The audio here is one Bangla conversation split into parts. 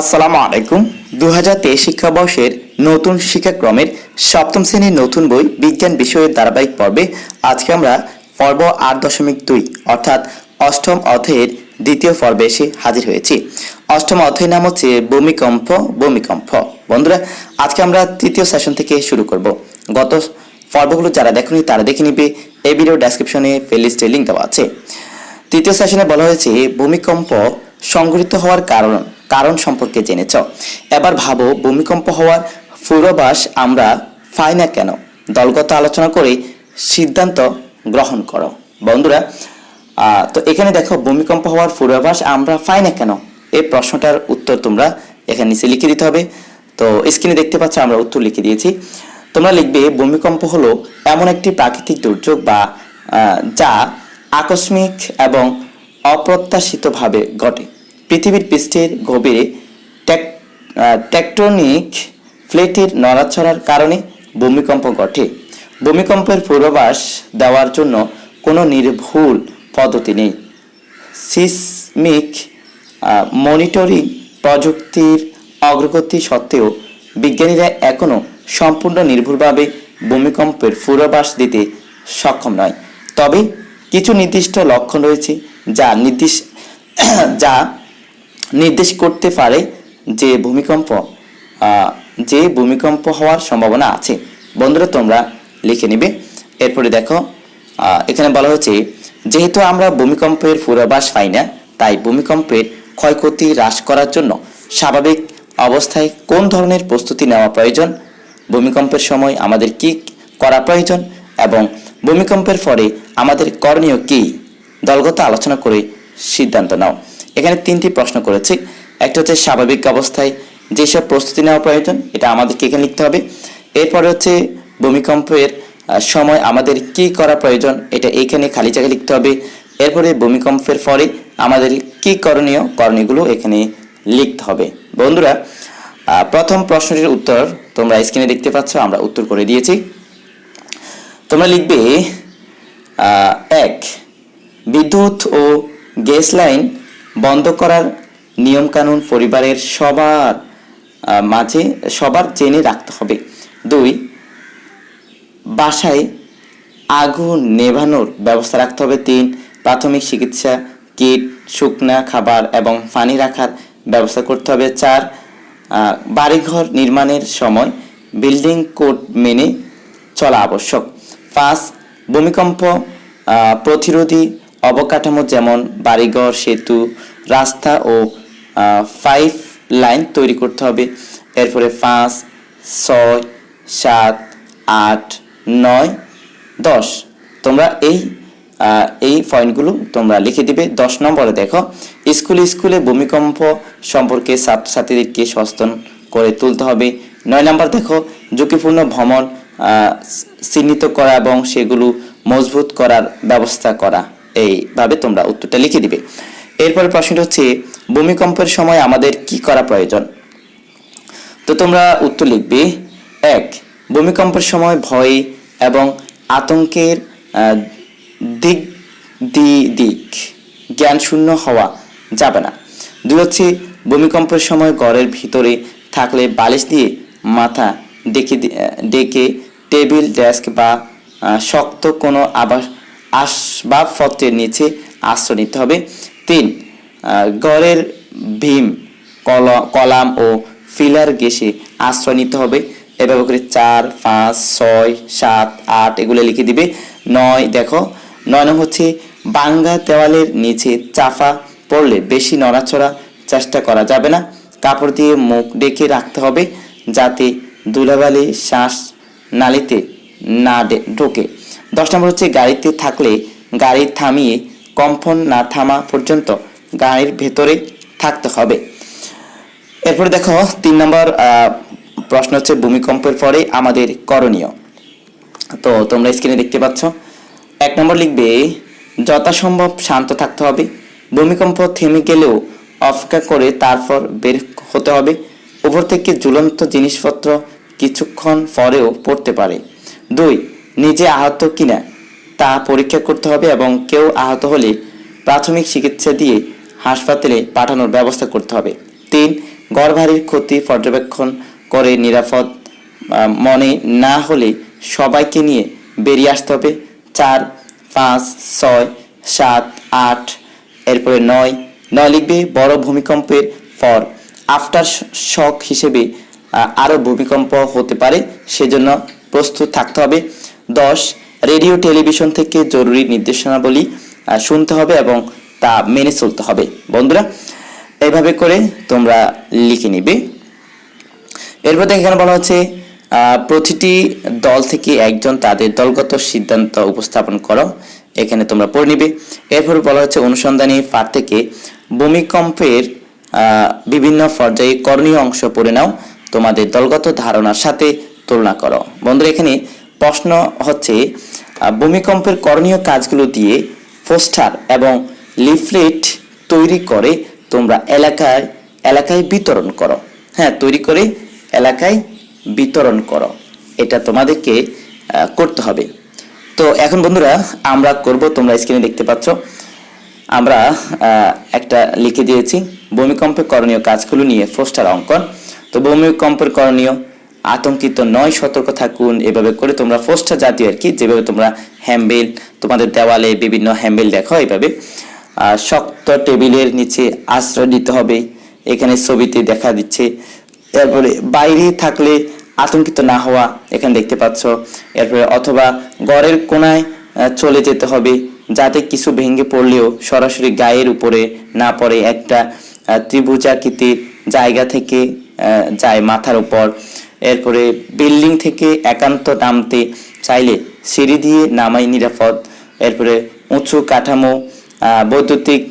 আসসালামু আলাইকুম। দু হাজার তেইশ শিক্ষাবর্ষের নতুন শিক্ষাক্রমের সপ্তম শ্রেণির নতুন বই বিজ্ঞান বিষয়ের ধারাবাহিক পর্বে আজকে আমরা পর্ব আট দশমিক দুই, অর্থাৎ অষ্টম অধ্যায়ের দ্বিতীয় পর্বে এসে হাজির হয়েছি। অষ্টম অধ্যায়ের নাম হচ্ছে ভূমিকম্প ভূমিকম্প। বন্ধুরা, আজকে আমরা তৃতীয় সেশন থেকে শুরু করব। গত পর্বগুলো যারা দেখেনি তারা দেখে নিবে, এই ভিডিও ডেসক্রিপশনে প্লেলিস্টে লিঙ্ক দেওয়া আছে। তৃতীয় সেশনে বলা হয়েছে, ভূমিকম্প সংঘটিত হওয়ার কারণ। কারণ সম্পর্কে জেনেছ। এবার ভাবো ভূমিকম্প হওয়ার পূর্বাভাস আমরা পাই না কেন? দলগত আলোচনা করে সিদ্ধান্ত গ্রহণ করো। বন্ধুরা তো এখানে দেখো ভূমিকম্প হওয়ার পূর্বাভাস আমরা পাই না কেন? এই প্রশ্নটার উত্তর তোমরা এখানে নিচে লিখে দিতে হবে। তো স্ক্রিনে দেখতে পাচ্ছ আমরা উত্তর লিখে দিয়েছি। তোমরা লিখবে ভূমিকম্প হলো এমন একটি প্রাকৃতিক দুর্যোগ বা যা আকস্মিক এবং অপ্রত্যাশিতভাবে ঘটে। পৃথিবীর পৃষ্ঠের গভীরে টেক- টেকটনিক প্লেটের নড়াচড়ার কারণে ভূমিকম্প ঘটে। ভূমিকম্পের পূর্বাভাস দেওয়ার জন্য কোনো নির্ভুল পদ্ধতি নেই। সিসমিক মনিটরিং প্রযুক্তির অগ্রগতি সত্ত্বেও বিজ্ঞানীরা এখনও সম্পূর্ণ নির্ভুলভাবে ভূমিকম্পের পূর্বাভাস দিতে সক্ষম নয়। তবে কিছু নির্দিষ্ট লক্ষণ রয়েছে যা নির্দিষ্ট যা নির্দেশ করতে পারে যে ভূমিকম্প যে ভূমিকম্প হওয়ার সম্ভাবনা আছে। বন্ধুরা, তোমরা লিখে নিবে। এরপরে দেখো এখানে বলা হচ্ছে যেহেতু আমরা ভূমিকম্পের পূর্বাভাস পাই না, তাই ভূমিকম্পের ক্ষয়ক্ষতি হ্রাস করার জন্য স্বাভাবিক অবস্থায় কোন ধরনের প্রস্তুতি নেওয়া প্রয়োজন? ভূমিকম্পের সময় আমাদের কি করা প্রয়োজন? এবং ভূমিকম্পের পরে আমাদের করণীয় কি? দলগত আলোচনা করে সিদ্ধান্ত নাও। এখানে তিনটি প্রশ্ন করেছি। একটা হচ্ছে স্বাভাবিক অবস্থায় যেসব প্রস্তুতি নেওয়া প্রয়োজন, এটা আমাদেরকে এখানে লিখতে হবে। এরপরে হচ্ছে ভূমিকম্পের সময় আমাদের কি করা প্রয়োজন, এটা এখানে খালি জায়গায় লিখতে হবে। এরপরে ভূমিকম্পের পরে আমাদের কি করণীয়, করণীয়গুলো এখানে লিখতে হবে। বন্ধুরা প্রথম প্রশ্নটির উত্তর তোমরা স্ক্রিনে দেখতে পাচ্ছ, আমরা উত্তর করে দিয়েছি। তোমরা লিখবে এক, বিদ্যুৎ ও গ্যাস লাইন বন্ধ করার নিয়মকানুন পরিবারের সবার মাঝে সবার জেনে রাখতে হবে। দুই, বাসায় আগুন নেভানোর ব্যবস্থা রাখতে হবে। তিন, প্রাথমিক চিকিৎসা, কিট, শুকনা খাবার এবং পানি রাখার ব্যবস্থা করতে হবে। চার বাড়িঘর নির্মাণের সময় বিল্ডিং কোড মেনে চলা আবশ্যক। পাঁচ, ভূমিকম্প প্রতিরোধী অবকাঠামো যেমন বাড়িঘর, সেতু, রাস্তা ও ফাইভ লাইন তৈরি করতে হবে। এরপরে পাঁচ, ছয়, সাত, আট, নয়, দশ। তোমরা এই এই পয়েন্টগুলো তোমরা লিখে দিবে। দশ নম্বরে দেখো, স্কুলে স্কুলে ভূমিকম্প সম্পর্কে ছাত্রছাত্রীদেরকে সচেতন করে তুলতে হবে। নয় নম্বর দেখো, ঝুঁকিপূর্ণ ভ্রমণ চিহ্নিত করা এবং সেগুলো মজবুত করার ব্যবস্থা করা। এইভাবে তোমরা উত্তরটা লিখে দিবে। এরপরে প্রশ্নটা হচ্ছে, ভূমিকম্পের সময় আমাদের কি করা প্রয়োজন? তো তোমরা উত্তর লিখবে, এক, ভূমিকম্পের সময় ভয় এবং আতঙ্কের দিক দি দিক জ্ঞান শূন্য হওয়া যাবে না। দুই হচ্ছে, ভূমিকম্পের সময় ঘরের ভিতরে থাকলে বালিশ দিয়ে মাথা ডেকে ডেকে টেবিল, ডেস্ক বা শক্ত কোনো আবাস আসবাবপত্রের নিচে আশ্রয় নিতে হবে। তিন ঘরের ভীম, কল- কলাম ও ফিলার গেসে আশ্রয় নিতে হবে। এভাবে করে চার, পাঁচ, ছয়, সাত, আট, এগুলো লিখে দিবে। নয়, দেখো, নয় নম্বর হচ্ছে, বাঙ্গা দেওয়ালের নিচে চাফা পড়লে বেশি নড়াচড়া চেষ্টা করা যাবে না। কাপড় দিয়ে মুখ ডেকে রাখতে হবে যাতে ধুলাবালি শ্বাস নালিতে না ঢোকে। দশ নম্বর হচ্ছে গাড়িতে থাকলে গাড়ি থামিয়ে কম্পন না থামা পর্যন্ত গাড়ির ভেতরে থাকতে হবে। এরপরে দেখো তিন নম্বর প্রশ্ন হচ্ছে ভূমিকম্পের পরে আমাদের করণীয়। তো তোমরা স্ক্রিনে দেখতে পাচ্ছ। এক নম্বর লিখবে, যথাসম্ভব শান্ত থাকতে হবে। ভূমিকম্প থেমে গেলেও অপেক্ষা করে তারপর বের হতে হবে। উপর থেকে ঝুলন্ত জিনিসপত্র কিছুক্ষণ পরেও পড়তে পারে। দুই নিজে আহত কিনা তা পরীক্ষা করতে হবে এবং কেউ আহত হলে প্রাথমিক চিকিৎসা দিয়ে হাসপাতালে পাঠানোর ব্যবস্থা করতে হবে। তিন বড় ভারীর ক্ষতি পর্যবেক্ষণ করে নিরাপদ মনে না হলে সবাইকে নিয়ে বেরিয়ে আসতে হবে। চার, পাঁচ, ছয়, সাত, আট, এরপরে নয়। নয় লিখবে বড় ভূমিকম্পের পর। আফটার শক হিসেবে আরও ভূমিকম্প হতে পারে, সেজন্য প্রস্তুত থাকতে হবে। দশ, রেডিও, টেলিভিশন থেকে জরুরি নির্দেশনাবলী শুনতে হবে এবং তা মেনে চলতে হবে। বন্ধুরা এইভাবে করে তোমরা লিখে নিবে। এরপর এখানে বলা হচ্ছে প্রতিটি দল থেকে একজন তাদের দলগত সিদ্ধান্ত উপস্থাপন করো। এখানে তোমরা পড়ে নিবে। এরপর বলা হচ্ছে, অনুসন্ধানী ফার থেকে ভূমিকম্পের বিভিন্ন পর্যায়ে করণীয় অংশ পড়ে নাও। তোমাদের দলগত ধারণার সাথে তুলনা করো। বন্ধুরা, এখানে প্রশ্ন হচ্ছে ভূমিকম্পের করণীয় কাজগুলো দিয়ে পোস্টার এবং লিফলেট তৈরি করে তোমরা এলাকায় এলাকায় বিতরণ করো। হ্যাঁ তৈরি করে এলাকায় বিতরণ করো। এটা তোমাদেরকে করতে হবে। তো এখন বন্ধুরা, আমরা করব, তোমরা স্ক্রিনে দেখতে পাচ্ছ। আমরা একটা লিখে দিয়েছি, ভূমিকম্পের করণীয় কাজগুলো নিয়ে পোস্টার অঙ্কন। তো ভূমিকম্পের করণীয় আতঙ্কিত নয়, সতর্ক থাকুন। এভাবে করে তোমরা পোস্টার জাতীয় আর কি, যেভাবে তোমরা হ্যাম্বেল তোমাদের দেওয়ালে বিভিন্ন হ্যাম্বেল দেখো, এইভাবে। শক্ত টেবিলের নিচে আশ্রয় দিতে হবে। এখানে ছবিতে দেখা দিচ্ছে। এরপরে বাইরে থাকলে আতঙ্কিত না হওয়া, এখানে দেখতে পাচ্ছ। এরপরে অথবা ঘরের কোনায় চলে যেতে হবে, যাতে কিছু ভেঙে পড়লেও সরাসরি গায়ের উপরে না পড়ে একটা ত্রিভুজাকৃতির জায়গা থেকে যায় মাথার উপর। এরপরে বিল্ডিং থেকে একান্ত নামতে চাইলে সিঁড়ি দিয়ে নামাই নিরাপদ। এরপরে উঁচু কাঠামো বৈদ্যুতিক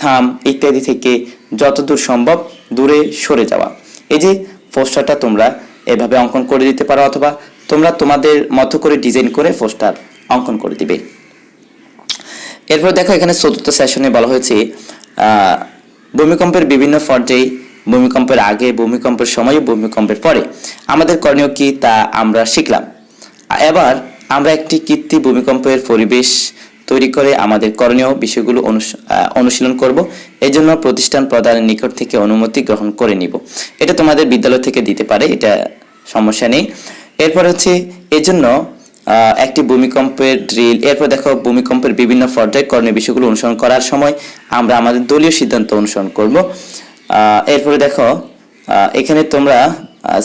থাম ইত্যাদি থেকে যতদূর সম্ভব দূরে সরে যাওয়া। এই যে পোস্টারটা তোমরা এভাবে অঙ্কন করে দিতে পারো অথবা তোমরা তোমাদের মতো করে ডিজাইন করে পোস্টার অঙ্কন করে দিবে। এরপর দেখো এখানে চতুর্থ সেশনে বলা হয়েছে ভূমিকম্পের বিভিন্ন পর্যায়ে ভূমিকম্পের আগে, ভূমিকম্পের সময়, ভূমিকম্পের পরে। আমাদের করণীয় কি তা আমরা শিখলাম। এবার আমরা একটি কৃত্রিম ভূমিকম্পের পরিবেশ তৈরি করে আমাদের করণীয় বিষয়গুলো অনুশীলন করব। এই জন্য প্রতিষ্ঠান প্রদানের নিকট থেকে অনুমতি গ্রহণ করে নিব। এটা তোমাদের বিদ্যালয় থেকে দিতে পারে, এটা সমস্যা নেই। এরপর হচ্ছে, এজন্য একটি ভূমিকম্পের ড্রিল এরপর দেখো ভূমিকম্পের বিভিন্ন পর্যায়ে করণীয় বিষয়গুলো অনুসরণ করার সময় আমরা আমাদের দলীয় সিদ্ধান্ত অনুসরণ করব। এরপরে দেখো এখানে তোমরা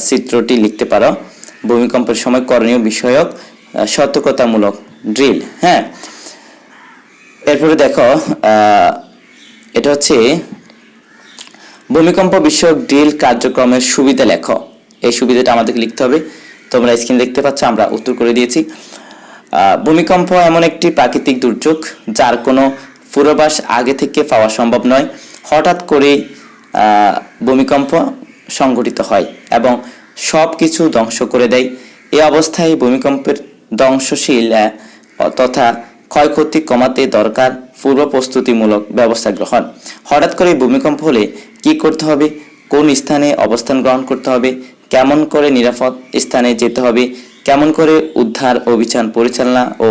চিত্রটি লিখতে পারো। ভূমিকম্পের সময় করণীয় বিষয়ক সতর্কতামূলক ড্রিল হ্যাঁ? এরপরে দেখো এটা হচ্ছে ভূমিকম্প বিষয়ক ড্রিল কার্যক্রমের সুবিধা লেখো। এই সুবিধাটা আমাদেরকে লিখতে হবে। তোমরা স্ক্রিন দেখতে পাচ্ছ, আমরা উত্তর করে দিয়েছি। ভূমিকম্প এমন একটি প্রাকৃতিক দুর্যোগ, যার কোনো পূর্বাভাস আগে থেকে পাওয়া সম্ভব নয়। হঠাৎ করে ভূমিকম্প সংঘটিত হয় এবং সব কিছু ধ্বংস করে দেয়। এই অবস্থায় ভূমিকম্পের ধ্বংসশীল তথা ক্ষয়ক্ষতি কমাতে দরকার পূর্ব প্রস্তুতিমূলক ব্যবস্থা গ্রহণ। হঠাৎ করে ভূমিকম্প হলে কি করতে হবে? কোন স্থানে অবস্থান গ্রহণ করতে হবে? কেমন করে নিরাপদ স্থানে যেতে হবে? কেমন করে উদ্ধার অভিযান পরিচালনা ও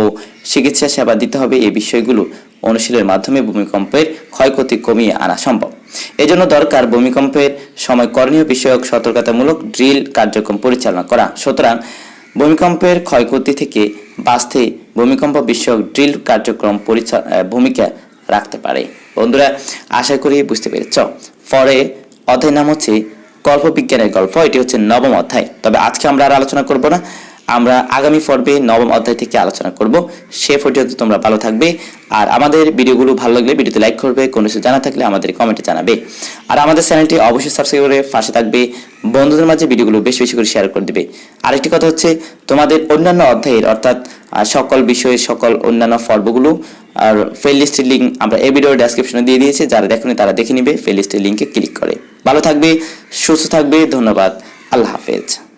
চিকিৎসা সেবা দিতে হবে? এই বিষয়গুলো অনুশীলনের মাধ্যমে ভূমিকম্পের ক্ষয়ক্ষতি কমিয়ে আনা সম্ভব। এজন্য দরকার ভূমিকম্পের সময় করণীয় বিষয়ক সতর্কতামূলক ড্রিল কার্যক্রম পরিচালনা করা। সুতরাং ভূমিকম্পের ক্ষয়ক্ষতি থেকে বাঁচতে ভূমিকম্প বিষয়ক ড্রিল কার্যক্রম ভূমিকা রাখতে পারে। বন্ধুরা, আশা করি বুঝতে পেরেছ। পরে অধ্যায় নাম হচ্ছে কল্পবিজ্ঞানের গল্প। এটি হচ্ছে নবম অধ্যায়। তবে আজকে আমরা আর আলোচনা করব না। আমরা আগামী পর্বে নবম অধ্যায় থেকে আলোচনা করব। সে পর্যন্ত তোমরা ভালো থাকবে। আর আমাদের ভিডিওগুলো ভালো লাগলে ভিডিওতে লাইক করবে, কোনো কিছু জানা থাকলে আমাদের কমেন্টে জানাবে। আর আমাদের চ্যানেলটি অবশ্যই সাবস্ক্রাইব করে পাশে থাকবে। বন্ধুদের মাঝে ভিডিওগুলো বেশি বেশি করে শেয়ার করে দেবে। আরেকটি কথা হচ্ছে, তোমাদের অন্যান্য অধ্যায়ের, অর্থাৎ সকল বিষয়ের সকল অন্যান্য পর্বগুলো, আর ফেল লিস্টের লিঙ্ক আমরা এই ভিডিওর ডেসক্রিপশনে দিয়ে দিয়েছি। যারা দেখেনি তারা দেখে নিবে ফেল লিস্টের লিঙ্কে ক্লিক করে। ভালো থাকবে, সুস্থ থাকবে, ধন্যবাদ, আল্লাহ হাফেজ।